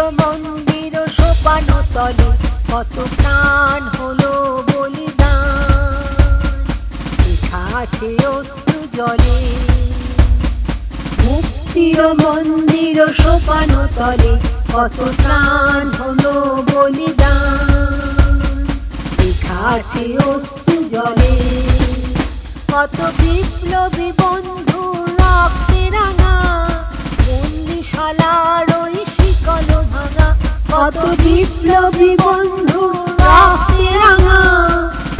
মন্দির সোপানো তলে। কত প্রাণ হলো বলিদান। আছে অশ্রু জলে। মুক্তির মন্দির, সোপানো তলে। কত প্রাণ হলো বলিদান। আছে অশ্রু জলে। কত বিপ্লবী বন্ধু রক্তে বিপ্লবী বন্ধু, রক্তে রাঙা।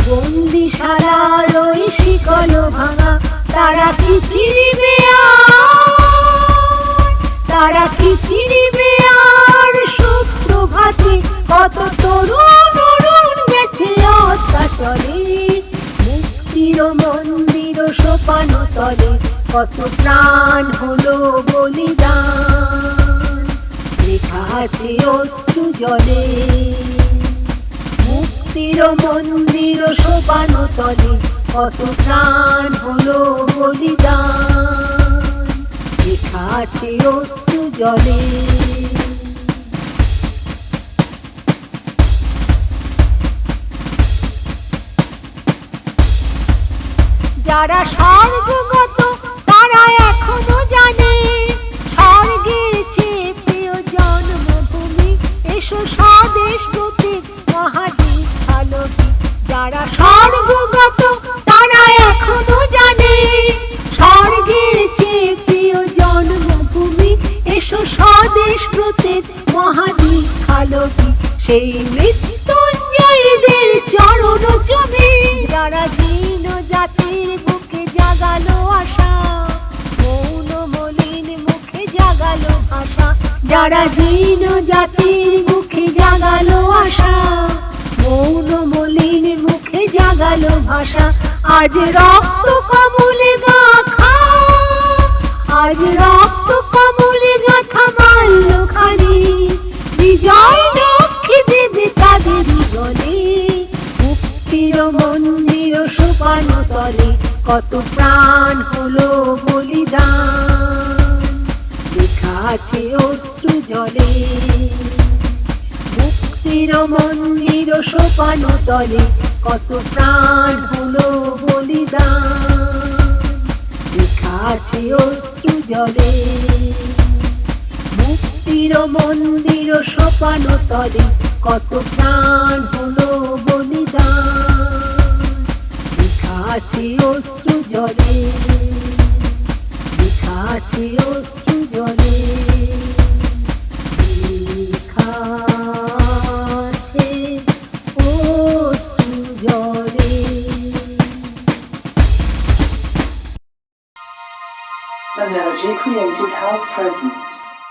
বন্দিশালার ওই শিকল ভাঙা। তারা কি ফিরিবে তারা কি ফিরিবে আর? সুপ্রভাতে কত তরুণ অরুণ গেছে অস্তাচলে। মুক্তির মন্দির সোপানো তলে কত প্রাণ হলো বলিদান। আছে অশ্রু মুক্তির মন্দির তলে কত প্রাণ হলো লেখা যারা স্বর্গগত তারা এখনও জানে যারা স্বর্গগত, তারা এখনও জানে। স্বর্গের চেয়ে প্রিয় জন্মভূমি, এসো স্বদেশ প্রতীক মহাদ্বীপ আলোকি সেই মৃত্যুঞ্জয়ীদের চরণ চুমি যারা দিন জাতির বুকে জাগালো আশা, মৌন মলিন মুখে জাগালো ভাষা, যারা দিন ভাষা আজ রক্ত কমলে গাখা আজ রক্ত কমলে গাথা মাল্য খানি বিজয় লক্ষ্মী দেবে তাদের জলে মুক্তির মন্দির সোপানো তলে কত প্রাণ হলো বলিদান। লেখা আছে অশ্রু জলে। মুক্তির মন্দির সোপানো তলে কত প্রাণ হলো বলিদান। লেখা অশ্রু জলে। মুক্তির মন্দির সোপানো তলে কত প্রাণ হলো বলিদান। লেখা অশ্রু জলে। অশ্রু an energy created house presence.